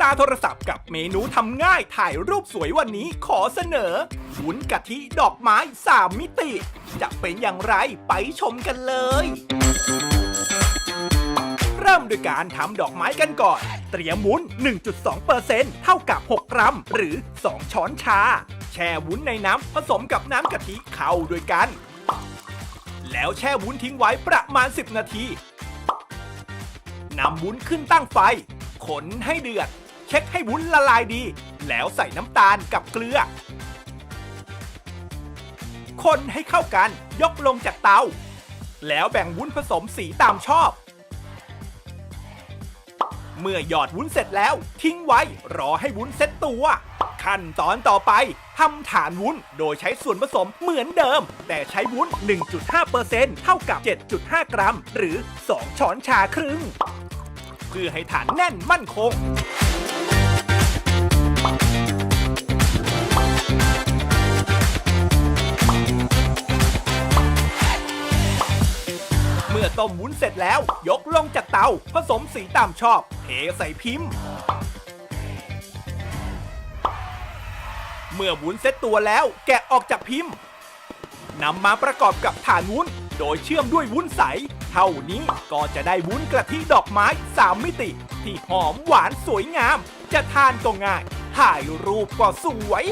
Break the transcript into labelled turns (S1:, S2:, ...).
S1: ตาโทรศัพท์กับเมนูทำง่ายถ่ายรูปสวยวันนี้ขอเสนอวุ้นกะทิดอกไม้สามมิติ จะเป็นอย่างไรไปชมกันเลย เริ่มด้วยการทำดอกไม้กันก่อน เตรียมวุ้น 1.2%เท่ากับ 6 กรัม หรือ 2 ช้อนชา แช่วุ้นในน้ำผสมกับน้ำกะทิเข้าด้วยกัน แล้วแช่วุ้นทิ้งไว้ประมาณ 10 นาทีนำวุ้นขึ้นตั้งไฟ ขนให้เดือด เช็คให้วุ้นละลายดี แล้วใส่น้ำตาลกับเกลือ คนให้เข้ากันยกลงจากเตา แล้วแบ่งวุ้นผสมสีตามชอบ เมื่อหยอดวุ้นเสร็จแล้วทิ้งไว้รอให้วุ้นเซ็ตตัว ขั้นตอนต่อไปทำฐานวุ้นโดยใช้ส่วนผสมเหมือนเดิม แต่ใช้วุ้น 1.5%เท่ากับ 7.5 กรัม หรือ 2 ช้อนชาครึ่ง พื่อให้ฐานแน่นมั่นคงเมื่อต้มวุ้นเสร็จแล้ว ยกลงจากเตา ผสมสีตามชอบ เทใส่พิมพ์ เมื่อวุ้นเซ็ตตัวแล้ว แกะออกจากพิมพ์นำมาประกอบกับฐานวุ้น โดยเชื่อมด้วยวุ้นใส เท่านี้ก็จะได้วุ้นกระทิดอกไม้ 3 มิติ ที่หอมหวานสวยงาม จะทานก็ง่าย ถ่ายรูปก็สวย